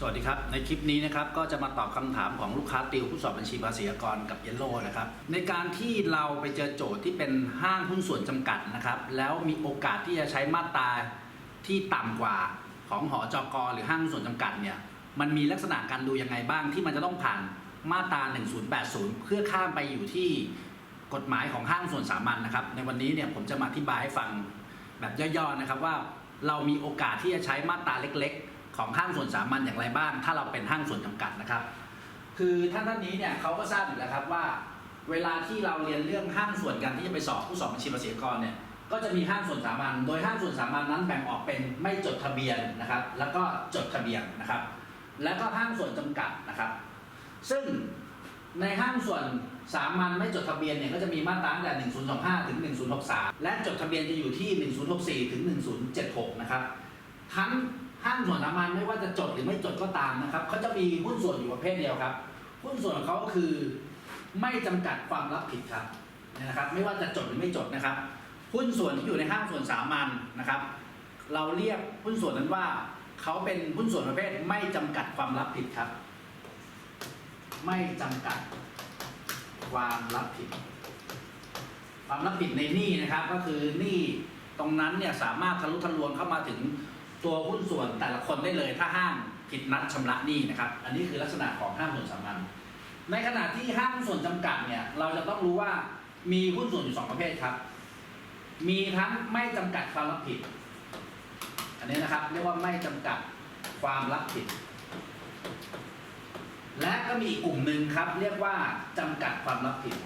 สวัสดีครับ ในคลิปนี้นะครับก็จะมาตอบคำถามของลูกค้าติวผู้สอบบัญชีภาษีอากรกับเยลโล่นะครับ ในการที่เราไปเจอโจทย์ที่เป็นห้างหุ้นส่วนจำกัดนะครับ แล้วมีโอกาสที่จะใช้มาตราที่ต่ำกว่าของหอจกหรือห้างหุ้นส่วนจำกัดเนี่ยมันมีลักษณะการดูยังไงบ้างที่มันจะต้องผ่านมาตรา 1080 เพื่อข้ามไปอยู่ที่กฎหมายของห้างส่วนสามัญนะครับ ในวันนี้เนี่ยผมจะมาอธิบายให้ฟังแบบย่อๆนะครับว่าเรามีโอกาสที่จะใช้มาตราเล็กๆ ของห้างส่วนสามัญอย่างไรบ้าง ถ้าเราเป็นห้างส่วนจำกัดนะครับ คือท่านท่านนี้เนี่ยเขาก็ทราบอยู่แล้วครับว่า เวลาที่เราเรียนเรื่องห้างส่วนกันที่จะไปสอบผู้สอบบัญชีภาษีกรเนี่ยก็จะมีห้างส่วนสามัญโดยห้างส่วนสามัญนั้นแบ่งออกเป็นไม่จดทะเบียนนะครับ แล้วก็จดทะเบียนนะครับ แล้วก็ห้างส่วนจำกัดนะครับ ซึ่งในห้างส่วนสามัญไม่จดทะเบียนเนี่ยก็จะมีมาตราตั้งแต่1025 ถึง 1063 และจดทะเบียนจะอยู่ที่ 1064 ถึง 1076 นะครับ ทั้ง ห้างส่วนสามัญไม่ว่าจะจดหรือไม่จดก็ตามนะครับเขาจะมีหุ้นส่วนอยู่ประเภทเดียวครับ หุ้นส่วนของเขาก็คือไม่จำกัดความรับผิดครับเนี่ยนะครับ ไม่ว่าจะจดหรือไม่จดนะครับ หุ้นส่วนที่อยู่ในห้างส่วนสามัญนะครับ เราเรียกหุ้นส่วนนั้นว่าเขาเป็นหุ้นส่วนประเภทไม่จำกัดความรับผิดครับ ไม่จำกัดความรับผิด ความรับผิดในหนี้นะครับ ก็คือหนี้ตรงนั้นเนี่ยสามารถทะลุทะลวงเข้ามาถึง ตัวหุ้นส่วนแต่ละคนได้เลย ถ้าห้างผิดนัดชำระหนี้นะครับ อันนี้คือลักษณะของห้างส่วนสามัญในขณะที่ห้างส่วนจำกัดเนี่ยเราจะต้องรู้ว่ามีหุ้นส่วนอยู่สองประเภทครับ มีทั้งไม่จำกัดความรับผิด อันนี้นะครับเรียกว่าไม่จำกัดความรับผิด และก็มีอีกกลุ่มหนึ่งครับ เรียกว่าจำกัดความรับผิด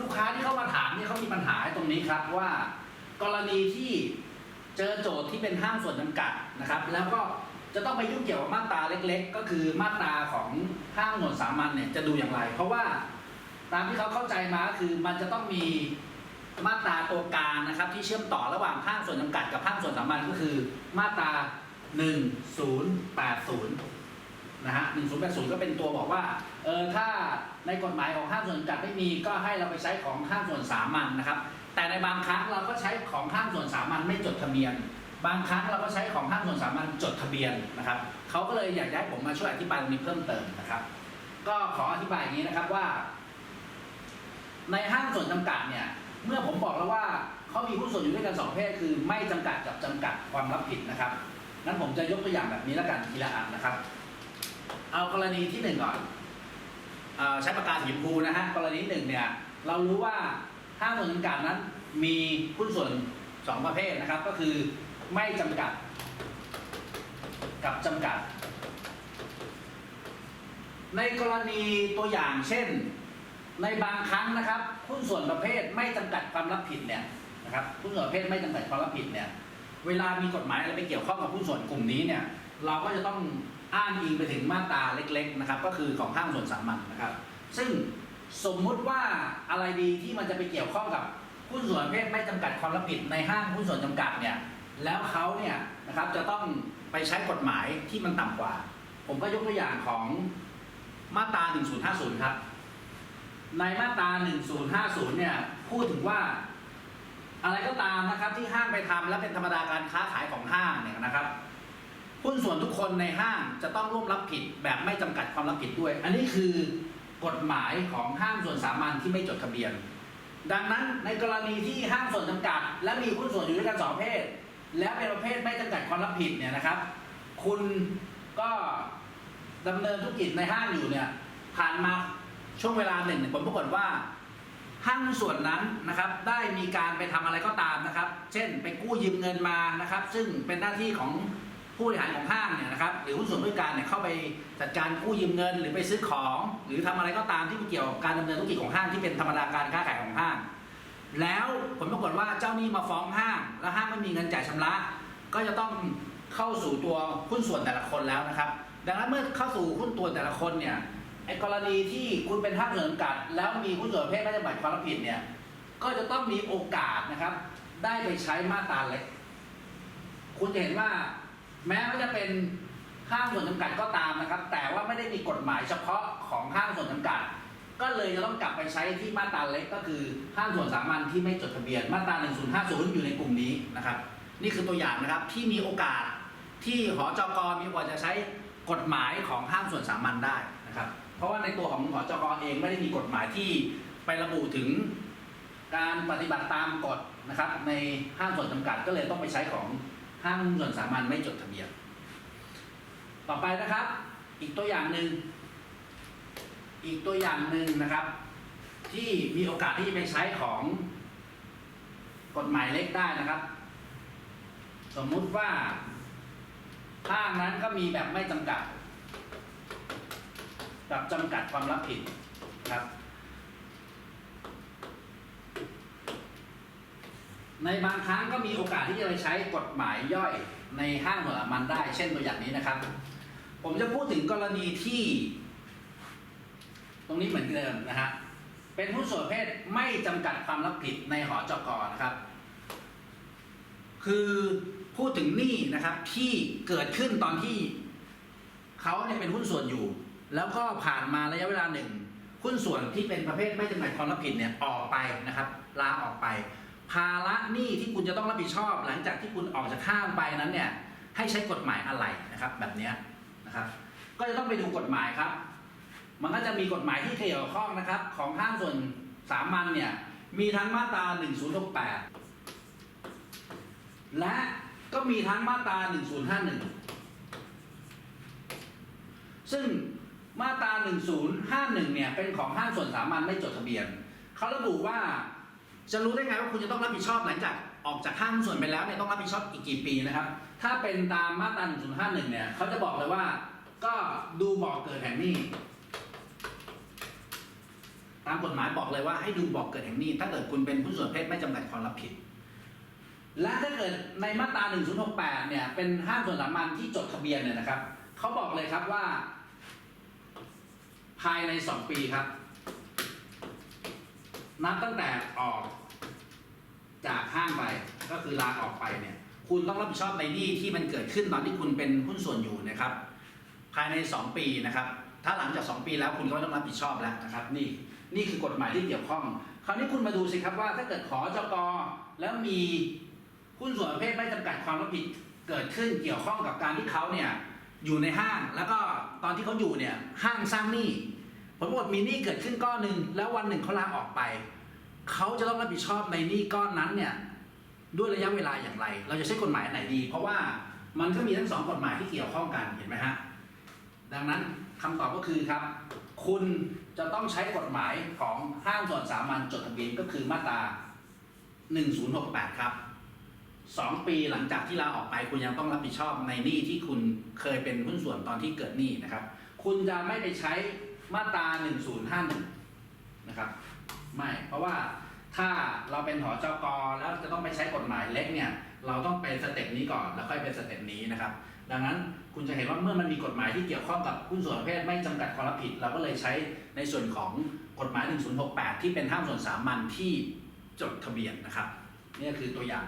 ลูกค้าที่เข้ามาถามเนี่ยเขามีปัญหาตรงนี้ครับว่า กรณีที่เจอโจทย์ที่เป็นห้างส่วนจำกัดนะครับ แล้วก็จะต้องไปยุ่งเกี่ยวกับมาตราเล็ก ๆ ก็คือมาตราของห้างส่วนสามัญเนี่ยจะดูอย่างไร เพราะว่าตามที่เขาเข้าใจมาคือมันจะต้องมีมาตราตัวกลางนะครับ ที่เชื่อมต่อระหว่างห้างส่วนจำกัดกับห้างส่วนสามัญก็คือมาตรา1080 นะฮะ1080 ก็เป็นตัวบอกว่า เออ ถ้าในกฎหมายของห้างส่วนจัดไม่มี ก็ให้เราไปใช้ของห้างส่วนสามัญนะครับ แต่ในบางครั้งเราก็ใช้ของห้างส่วนสามัญไม่จดทะเบียน บางครั้งเราก็ใช้ของห้างส่วนสามัญจดทะเบียนนะครับ เขาก็เลยอยากให้ผมมาช่วยอธิบายตรงนี้เพิ่มเติมนะครับ ก็ขออธิบายอย่างนี้นะครับว่า ในห้างส่วนจำกัดเนี่ย เมื่อผมบอกแล้วว่าเขามีหุ้ส่วนอยู่ด้วยกันสองเภทคือ ไม่จำกัดกับจำกัดความรับผิดนะครับงั้นผมจะยกตัวอย่างแบบนี้แล้วกันทีละอันนะครับ เอากรณีที่หนึ่งก่อนอใช้ปากกาสีชมพูนะฮะกรณีหนึ่งเนี่ย เรารู้ว่าห้างส่วนจำกัดนั้นมีหุ้นส่วนสองประเภทนะครับ ก็คือไม่จำกัด กับจำกัด ในกรณีตัวอย่างเช่น ในบางครั้งนะครับหุ้นส่วนประเภทไม่จำกัดความรับผิดเนี่ยนะครับหุ้นส่วนประเภทไม่จำกัดความรับผิดเนี่ยเวลามีกฎหมายอะไรไปเกี่ยวข้องกับหุ้นส่วนกลุ่มนี้เนี่ย เราก็จะต้อง อ้างอิงไปถึงมาตราเล็ก ๆ นะครับ ก็คือของห้างส่วนสามัญนะครับ ซึ่งสมมุติว่าอะไรดีที่มันจะไปเกี่ยวข้องกับหุ้นส่วนประเภทไม่จำกัดความรับผิดในห้างหุ้นส่วนจำกัดเนี่ยแล้วเขาเนี่ยนะครับจะต้องไปใช้กฎหมายที่มันต่ำกว่า ผมก็ยกตัวอย่างของมาตรา 1050 ครับ ในมาตรา 1050 เนี่ยพูดถึงว่าอะไรก็ตามนะครับที่ห้างไปทำและเป็นธรรมดาการค้าขายของห้างเนี่ยนะครับ หุ้นส่วนทุกคนในห้างจะต้องร่วมรับผิดแบบไม่จำกัดความรับผิดด้วย อันนี้คือกฎหมายของห้างส่วนสามัญที่ไม่จดทะเบียน ดังนั้นในกรณีที่ห้างส่วนจำกัด และมีหุ้นส่วนอยู่ด้วยกันสองประเภทแล้วเป็นประเภทไม่จำกัดความรับผิดเนี่ยนะครับ คุณก็ดำเนินธุรกิจในห้างอยู่เนี่ยผ่านมาช่วงเวลาหนึ่งเนี่ยผลปรากฏว่าห้างส่วนนั้นนะครับได้มีการไปทำอะไรก็ตามนะครับ เช่น ไปกู้ยืมเงินมานะครับ ซึ่งเป็นหน้าที่ของ ผู้บริหารของห้างเนี่ยนะครับหรือหุ้นส่วนด้วยการเนี่ยเข้าไปจัดการกู้ยืมเงิน หรือไปซื้อของ หรือทำอะไรก็ตามที่เกี่ยวกับการดำเนินธุรกิจของห้างที่เป็นธรรมดาการค้าขายของห้าง แล้วผลปรากฏว่าเจ้าหนี้มาฟ้องห้าง แล้วห้างไม่มีเงินจ่ายชำระ ก็จะต้องเข้าสู่ตัวหุ้นส่วนแต่ละคนแล้วนะครับ ดังนั้นเมื่อเข้าสู่หุ้นตัวแต่ละคนเนี่ยไอ้กรณีที่คุณเป็นห้างส่วนจำกัด แล้วมีหุ้นส่วนเภทไม่จำกัดความรับผิดเนี่ยก็จะต้องมีโอกาสนะครับ ได้ไปใช้มาตราเล็กคุณจะเห็นว่า แม้ว่าจะเป็นห้างส่วนจำกัดก็ตามนะครับ แต่ว่าไม่ได้มีกฎหมายเฉพาะของห้างส่วนจำกัด ก็เลยจะต้องกลับไปใช้ที่มาตราเล็กก็คือห้างส่วนสามัญที่ไม่จดทะเบียนมาตรา 1050 อยู่ในกลุ่มนี้นะครับ นี่คือตัวอย่างนะครับที่มีโอกาสที่หอจกมีโอกาสจะใช้กฎหมายของห้างส่วนสามัญได้นะครับ เพราะว่าในตัวของหอจกเองไม่ได้มีกฎหมายที่ไประบุถึงการปฏิบัติตามกฎนะครับ ในห้างส่วนจำกัดก็เลยต้องไปใช้ของ ห้างส่วนสามัญไม่จดทะเบียน ต่อไปนะครับ อีกตัวอย่างหนึ่ง อีกตัวอย่างหนึ่งนะครับ ที่มีโอกาสที่จะไปใช้ของกฎหมายเล็กได้นะครับ สมมุติว่าห้างนั้นก็มีแบบไม่จำกัดกับจำกัดความรับผิดครับ ในบางครั้งก็มีโอกาสที่จะไปใช้กฎหมายย่อยในห้างส่วนสามัญได้ เช่นตัวอย่างนี้นะครับ ผมจะพูดถึงกรณีที่ ตรงนี้เหมือนเดิมนะฮะเป็นผู้นส่วนประเภทไม่จำกัดความรับผิดในหอจกนะครับ คือพูดถึงหนี้นะครับที่เกิดขึ้นตอนที่เขาเนี่ยเป็นหุ้นส่วนอยู่ แล้วก็ผ่านมาระยะเวลาหนึ่งหุ้นส่วนที่เป็นประเภทไม่จำกัดความรับผิดเนี่ยออกไปนะครับ ลาออกไป ภาระหนี้ที่คุณจะต้องรับผิดชอบ หลังจากที่คุณออกจากห้างไปนั้นเนี่ยให้ใช้กฎหมายอะไรนะครับ แบบนี้นะครับ ก็จะต้องไปดูกฎหมายครับ มันก็จะมีกฎหมายที่เกี่ยวข้องนะครับ ของห้างส่วนสามัญเนี่ยมีทั้งมาตรา 1068 และก็มีทั้งมาตรา 1051 ซึ่งมาตรา 1051 เนี่ยเป็นของห้างส่วนสามัญไม่จดทะเบียน เขาระบุว่า จะรู้ได้ไงว่าคุณจะต้องรับผิดชอบหลังจากออกจากห้างส่วนไปแล้วเนี่ยต้องรับผิดชอบอีกกี่ปีนะครับ ถ้าเป็นตามมาตรา1051 เนี่ยเขาจะบอกเลยว่า ก็ดูบอกเกิดแห่งนี้ ตามกฎหมายบอกเลยว่าให้ดูบอกเกิดแห่งนี้ ถ้าเกิดคุณเป็นผู้ส่วนเพศไม่จำกัดความรับผิด และถ้าเกิดในมาตรา1068 เนี่ย เป็นห้างส่วนสามัญที่จดทะเบียนเนี่ยนะครับเขาบอกเลยครับว่า ภายใน 2 ปีครับ นับตั้งแต่ออกจากห้างไปก็คือลาออกไปเนี่ย คุณต้องรับผิดชอบในหนี้ที่มันเกิดขึ้นตอนที่คุณเป็นหุ้นส่วนอยู่นะครับ ภายใน 2 ปีนะครับ ถ้าหลังจาก 2 ปีแล้วคุณก็ไม่ต้องรับผิดชอบแล้วนะครับ นี่นี่คือกฎหมายที่เกี่ยวข้อง คราวนี้คุณมาดูสิครับว่าถ้าเกิดขอจกแล้วมีหุ้นส่วนประเภทไม่จำกัดความรับผิดเกิดขึ้นเกี่ยวข้องกับการที่เขาเนี่ยอยู่ในห้าง แล้วก็ตอนที่เขาอยู่เนี่ยห้างสร้างหนี้ ลปรากฏมีหนี้เกิดขึ้นก้อนหนึ่งแล้ววันหนึ่งเขาลาออกไป เขาจะต้องรับผิดชอบในหนี้ก้อนนั้นเนี่ยด้วยระยะเวลาอย่างไร เราจะใช้กฎหมายไหนดี เพราะว่ามันก็มีทั้งสองกฎหมายที่เกี่ยวข้องกันเห็นไหมฮะดังนั้นคำตอบก็คือครับ คุณจะต้องใช้กฎหมายของห้างส่วนสามัญจดทะเบียนก็คือมาตรา 1068 ครับ 2 ปีหลังจากที่ลาออกไปคุณยังต้องรับผิดชอบในหนี้ที่คุณเคยเป็นหุ้นส่วนตอนที่เกิดหนี้นะครับ คุณจะไม่ไปใช้ มาตรา1051นะครับ ไม่ เพราะว่าถ้าเราเป็นหอจกแล้วจะต้องไปใช้กฎหมายเล็กเนี่ย เราต้องเป็นสเต็ปนี้ก่อนแล้วค่อยเป็นสเต็ปนี้นะครับ ดังนั้นคุณจะเห็นว่าเมื่อมันมีกฎหมายที่เกี่ยวข้องกับหุ้นส่วนประเภทไม่จำกัดความรับผิด เราก็เลยใช้ในส่วนของกฎหมาย 1068 ที่เป็นห้างส่วนสามัญที่จดทะเบียนนะครับนี่คือตัวอย่าง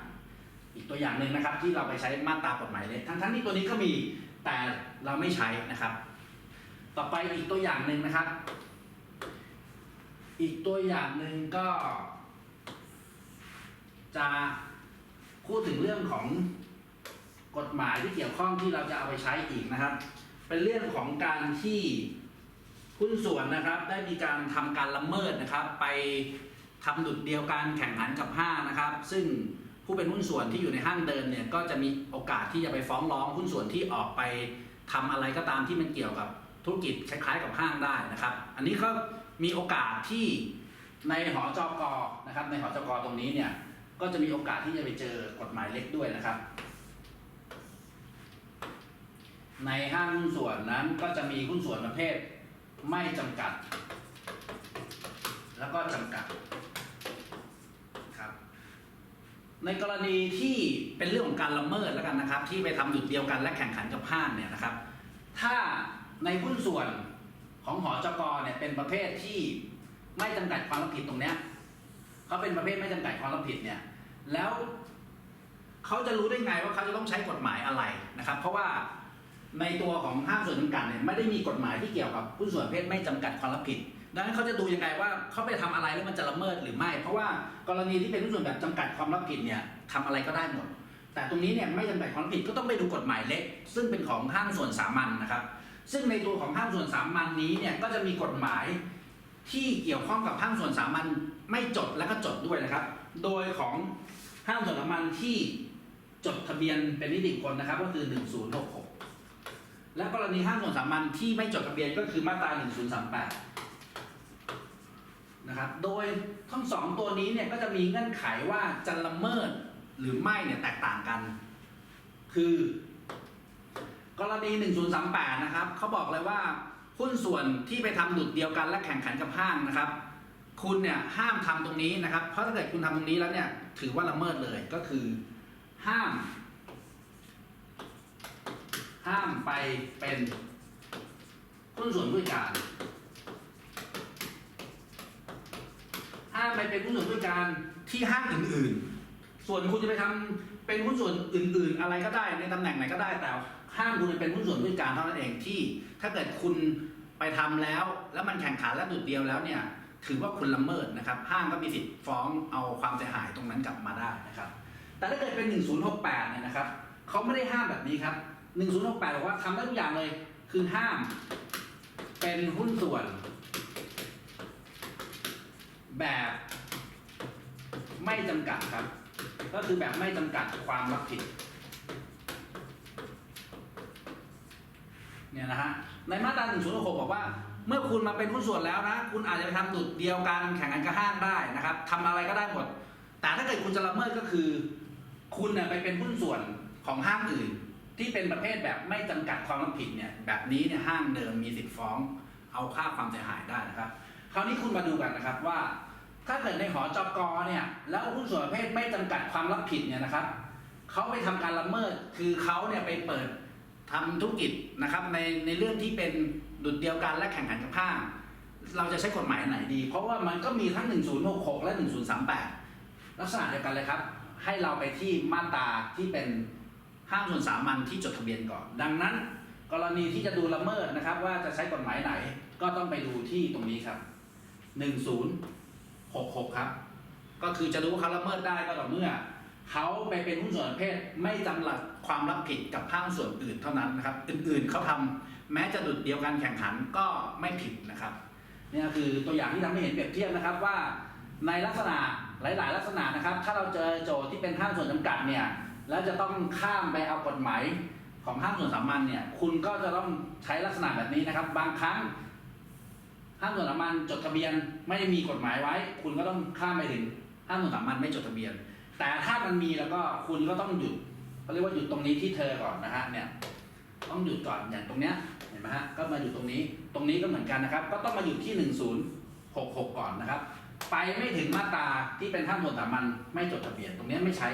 อีกตัวอย่างหนึ่งนะครับที่เราไปใช้มาตรากฎหมายเล็กทั้งทั้งที่ตัวนี้ก็มีแต่เราไม่ใช้นะครับ ต่อไปอีกตัวอย่างหนึ่งนะครับ อีกตัวอย่างหนึ่งก็ จะพูดถึงเรื่องของกฎหมายที่เกี่ยวข้องที่เราจะเอาไปใช้อีกนะครับ เป็นเรื่องของการที่หุ้นส่วนนะครับ ได้มีการทำการละเมิดนะครับ ไปทำดุดเดียวกันแข่งขันกับห้างนะครับ ซึ่งผู้เป็นหุ้นส่วนที่อยู่ในห้างเดิมเนี่ยก็จะมีโอกาสที่จะไปฟ้องร้องหุ้นส่วนที่ออกไปทำอะไรก็ตามที่มันเกี่ยวกับ ธุรกิจคล้ายๆกับห้างได้นะครับ อันนี้ก็มีโอกาสที่ในหอจกนะครับ ในหอจกตรงนี้เนี่ยก็จะมีโอกาสที่จะไปเจอกฎหมายเล็กด้วยนะครับ ในห้างหุ้นส่วนนั้นก็จะมีหุ้นส่วนประเภทไม่จำกัด แล้วก็จำกัดครับ ในกรณีที่เป็นเรื่องของการละเมิดแล้วกันนะครับ ที่ไปทำจุดเดียวกันและแข่งขันกับห้างเนี่ยนะครับ ถ้า ในหุ้นส่วนของหอจกเนี่ยเป็นประเภทที่ไม่จำกัดความรับผิดตรงเนี้ยเขาเป็นประเภทไม่จำกัดความรับผิดเนี่ย แล้วเขาจะรู้ได้ไงว่าเขาจะต้องใช้กฎหมายอะไรนะครับ เพราะว่าในตัวของห้างส่วนจำกัดเนี่ยไม่ได้มีกฎหมายที่เกี่ยวกับผู้นส่วนประเภทไม่จำกัดความรับผิด ดังนั้นเขาจะดูยังไงว่าเขาไปทำอะไรแล้วมันจะละเมิดหรือไม่ เพราะว่ากรณีที่เป็นผู้นส่วนแบบจำกัดความรับผิดเนี่ยทำอะไรก็ได้หมด แต่ตรงนี้เนี่ยไม่จำกัดความรับผิดก็ต้องไปดูกฎหมายเล็ก ซึ่งเป็นของห้างส่วนสามัญนะครับ ซึ่งในตัวของห้างส่วนสามัญนี้เนี่ยก็จะมีกฎหมายที่เกี่ยวข้องกับห้างส่วนสามัญไม่จดและก็จดด้วยนะครับ โดยของห้างส่วนสามัญที่จดทะเบียนเป็นนิติบุคคลนะครับก็คือ 1066 และกรณีห้างส่วนสามัญที่ไม่จดทะเบียนก็คือมาตรา 1038 นะครับ โดยทั้งสองตัวนี้เนี่ยก็จะมีเงื่อนไขว่าจะละเมิดหรือไม่เนี่ยแตกต่างกัน คือ กรณี 1038 นะครับเขาบอกเลยว่าหุ้นส่วนที่ไปทำดุดเดียวกันและแข่งขันกับห้างนะครับ คุณเนี่ยห้ามทำตรงนี้นะครับ เพราะถ้าเกิดคุณทำตรงนี้แล้วเนี่ยถือว่าละเมิดเลยก็คือ ห้าม ห้ามไปเป็นหุ้นส่วนผู้จัดการห้ามไปเป็นหุ้นส่วนผู้จัดการที่ห้างอื่น ๆ ส่วนคุณจะไปทำเป็นหุ้นส่วนอื่น ๆ อะไรก็ได้ในตำแหน่งไหนก็ได้แต่ ห้ามคุณเป็นหุ้นส่วนผู้จัดการเท่านั้นเองที่ ถ้าเกิดคุณไปทำแล้ว แล้วมันแข่งขันและดุดเดียวแล้วเนี่ยถือว่าคุณละเมิดนะครับห้างก็มีสิทธิ์ฟ้องเอาความเสียหายตรงนั้นกลับมาได้นะครับ แต่ถ้าเกิดเป็น 1068 เนี่ยนะครับเขาไม่ได้ห้ามแบบนี้ครับ 1068บอกว่าทำได้ทุกอย่างเลยคือห้าม เป็นหุ้นส่วน แบบไม่จำกัดครับ ก็คือแบบไม่จำกัดความรับผิด เนี่ยนะฮะในมาตรา106บอกว่า เมื่อคุณมาเป็นหุ้นส่วนแล้วนะ คุณอาจจะไปทำดุดเดียวกันแข่งกันกับห้างได้นะครับทำอะไรก็ได้หมด แต่ถ้าเกิดคุณจะละเมิดก็คือ คุณเนี่ยไปเป็นหุ้นส่วนของห้างอื่น ที่เป็นประเภทแบบไม่จำกัดความรับผิดเนี่ยแบบนี้เนี่ยห้างเดิมมีสิทธิ์ฟ้อง เอาค่าความเสียหายได้นะครับ คราวนี้คุณมาดูกันนะครับว่า ถ้าเกิดในหอจกเนี่ยแล้วหุ้นส่วนประเภทไม่จำกัดความรับผิดเนี่ยนะครับเขาไปทำการละเมิดคือเขาเนี่ยไปเปิด ทำธุรกิจนะครับในในเรื่องที่เป็นดุดเดียวกันและแข่งขันกับห้างเราจะใช้กฎหมายไหนดี เพราะว่ามันก็มีทั้ง 1066 และ 1038 ลักษณะเดียวกันเลยครับ ให้เราไปที่มาตราที่เป็นห้างส่วนสามัญที่จดทะเบียนก่อน ดังนั้น กรณีที่จะดูละเมิดนะครับ ว่าจะใช้กฎหมายไหน ก็ต้องไปดูที่ตรงนี้ครับ 1066 ครับ ก็คือจะรู้ว่าเขาละเมิดได้ก็ต่อเมื่อ เขาไปเป็นหุ้นส่วนประเภทไม่จำหลัก ความรับผิดกับห้างส่วนอื่นเท่านั้นนะครับ อื่นๆเขาทำแม้จะดุดเดียวกันแข่งขันก็ไม่ผิดนะครับนี่ก็คือตัวอย่างที่ทำให้เห็นเปรียบเทียบนะครับว่า ในลักษณะหลาย ๆ ลักษณะนะครับ ถ้าเราเจอโจทย์ที่เป็นห้างส่วนจำกัดเนี่ยแล้วจะต้องข้ามไปเอากฎหมายของห้างส่วนสามัญเนี่ย คุณก็จะต้องใช้ลักษณะแบบนี้นะครับ บางครั้งห้างส่วนสามัญจดทะเบียนไม่ได้มีกฎหมายไว้ คุณก็ต้องข้ามไปถึงห้างส่วนสามัญไม่จดทะเบียน แต่ถ้ามันมีแล้วก็คุณก็ต้องหยุด เขาเรียกว่าหยุดตรงนี้ที่เธอก่อนนะฮะเนี่ยต้องหยุดก่อนอย่างตรงเนี้ยเห็นไหมฮะก็มาอยู่ตรงนี้ตรงนี้ก็เหมือนกันนะครับ ก็ต้องมาอยู่ที่ 1066 ก่อนนะครับ ไปไม่ถึงมาตราที่เป็นห้างส่วนสามัญไม่จดทะเบียนตรงนี้ไม่ใช้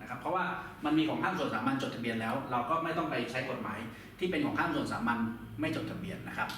นะครับ เพราะว่ามันมีของห้างส่วนสามัญจดทะเบียนแล้ว เราก็ไม่ต้องไปใช้กฎหมายที่เป็นของห้างส่วนสามัญไม่จดทะเบียนนะครับ